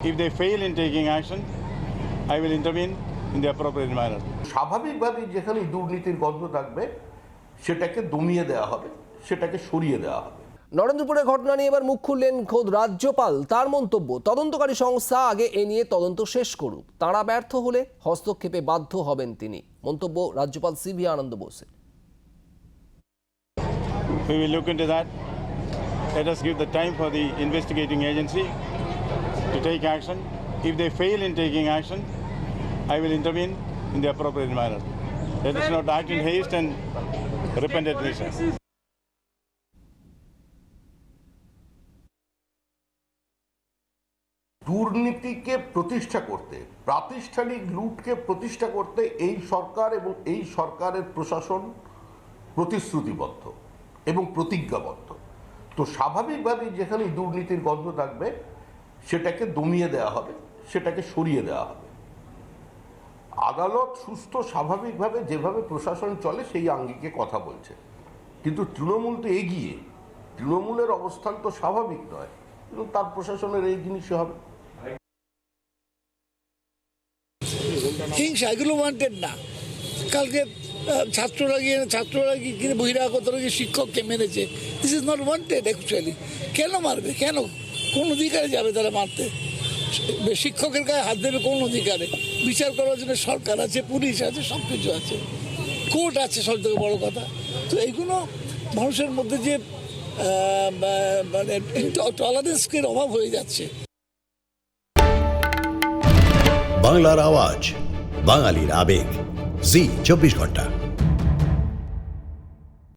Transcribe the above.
If they fail in taking action, I will intervene in the appropriate manner. স্বাভাবিকভাবেই যেখানে দুর্নীতির গন্ধ থাকবে সেটাকে দমিয়ে দেওয়া হবে সেটাকে সরিয়ে দেওয়া হবে। নরেন্দ্রপুরের ঘটনা নিয়ে এবার মুখ খুললেন খোদ রাজ্যপাল। তার মন্তব্য তদন্তকারী সংস্থা আগে এ নিয়ে তদন্ত শেষ করুক। তারা ব্যর্থ হলে হস্তক্ষেপে বাধ্য হবেন তিনি। মন্তব্য রাজ্যপাল সিভি আনন্দ বোসের। We will look into that. Let us give the time for the investigating agency to take action. If they fail in taking action, I will intervene in the appropriate manner. Let us not act in haste and repentantly. দুর্নীতিকে প্রতিষ্ঠা করতে প্রাতিষ্ঠানিক লুটকে প্রতিষ্ঠা করতে এই সরকার এবং এই সরকারের প্রশাসন প্রতিশ্রুতিবদ্ধ এবং প্রতিজ্ঞাবদ্ধ তো স্বাভাবিকভাবেই যেখানে দুর্নীতির গন্ধ থাকবে সেটাকে দমিয়ে দেওয়া হবে, সেটাকে সরিয়ে দেওয়া হবে। আদালত সুস্থ, স্বাভাবিকভাবে যেভাবে প্রশাসন চলে, সেই আঙ্গিকে কথা বলছে। কিন্তু তৃণমূল তো এগিয়ে, তৃণমূলের অবস্থান তো স্বাভাবিক নয়, কিন্তু তার প্রশাসনের এই জিনিসই হবে। হিংসা, এগুলো ওয়ান্টেড না। কালকে ছাত্ররা গিয়ে ছাত্ররা গিয়ে গিয়ে শিক্ষককে মেরেছে। This is not wanted actually কেন মারবে? কেন? কোন অধিকারে যাবে তারা মারতে? শিক্ষকের গায়ে হাত দেবে কোন অধিকারে? বিচার করার জন্য সরকার আছে, পুলিশ আছে সব কিছু আছে। কোর্ট আছে সব থেকে বড় কথা। তো এইগুলো মানুষের মধ্যে যে মানে টলারেন্সের অভাব হয়ে যাচ্ছে। বাংলার আওয়াজ, বাঙালির আবেগ। জি, চব্বিশ ঘণ্টা।